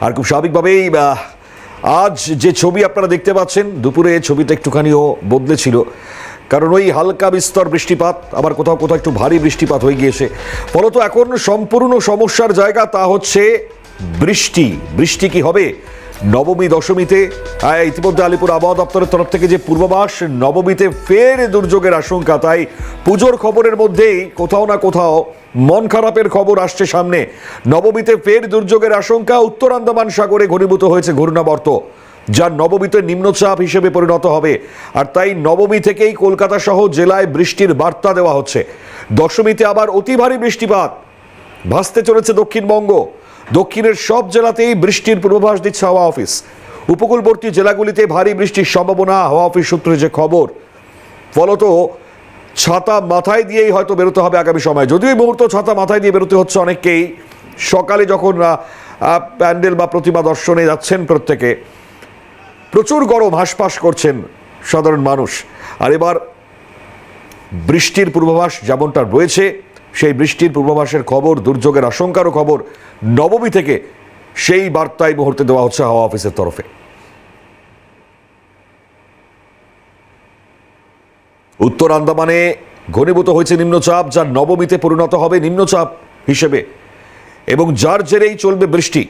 আর খুব স্বাভাবিকভাবেই আজ যে ছবি আপনারা দেখতে পাচ্ছেন, দুপুরে ছবিটা একটুখানিও বদলেছিল। কারণ ওই হালকা বিস্তর বৃষ্টিপাত, আবার কোথাও কোথাও একটু ভারী বৃষ্টিপাত হয়ে গিয়েছে। ফলত এখন সম্পূর্ণ সমস্যার জায়গা তা হচ্ছে বৃষ্টি। বৃষ্টি কি হবে? নবমী দশমীতে ইতিমধ্যে আলিপুর আবহাওয়া দপ্তরের তরফ থেকে যে পূর্বাভাস, নবমীতে ফের দুর্যোগের আশঙ্কা। তাই পুজোর খবরের মধ্যেই কোথাও না কোথাও মন খারাপের খবর আসছে সামনে। নবমীতে ফের দুর্যোগের আশঙ্কা, উত্তর আন্দামান সাগরে ঘনীভূত হয়েছে ঘূর্ণাবর্ত, যা নবমীতে নিম্নচাপ হিসেবে পরিণত হবে। আর তাই নবমী থেকেই কলকাতা সহ জেলায় বৃষ্টির বার্তা দেওয়া হচ্ছে। দশমীতে আবার অতি ভারী বৃষ্টিপাত, ভাসতে চলেছে দক্ষিণবঙ্গ। দক্ষিণের সব জেলাতেই বৃষ্টির পূর্বাভাস দিচ্ছে হাওয়া অফিস। উপকূলবর্তী জেলাগুলিতে ভারী বৃষ্টির সম্ভাবনা, হাওয়া অফিস সূত্রে যে খবর। ফলত ছাতা মাথায় দিয়েই হয়তো বেরোতে হবে আগামী সময়। যদিও এই মুহূর্ত ছাতা মাথায় দিয়ে বেরোতে হচ্ছে অনেককেই। সকালে যখন প্যান্ডেল বা প্রতিমা দর্শনে যাচ্ছেন প্রত্যেকে, প্রচুর গরম, হাঁসফাঁস করছেন সাধারণ মানুষ। আর এবার বৃষ্টির পূর্বাভাস যেমনটা রয়েছে সেই বৃষ্টির পূর্বাভাসের খবর, দুর্যোগের আশঙ্কারও খবর, নবমী থেকে সেই বার্তায় মুহূর্তে দেওয়া হচ্ছে হাওয়া অফিসের তরফে। উত্তর আন্দামানে ঘনীভূত হয়েছে নিম্নচাপ যা নবমীতে পরিণত হবে নিম্নচাপ হিসেবে এবং যার জেরেই চলবে বৃষ্টি।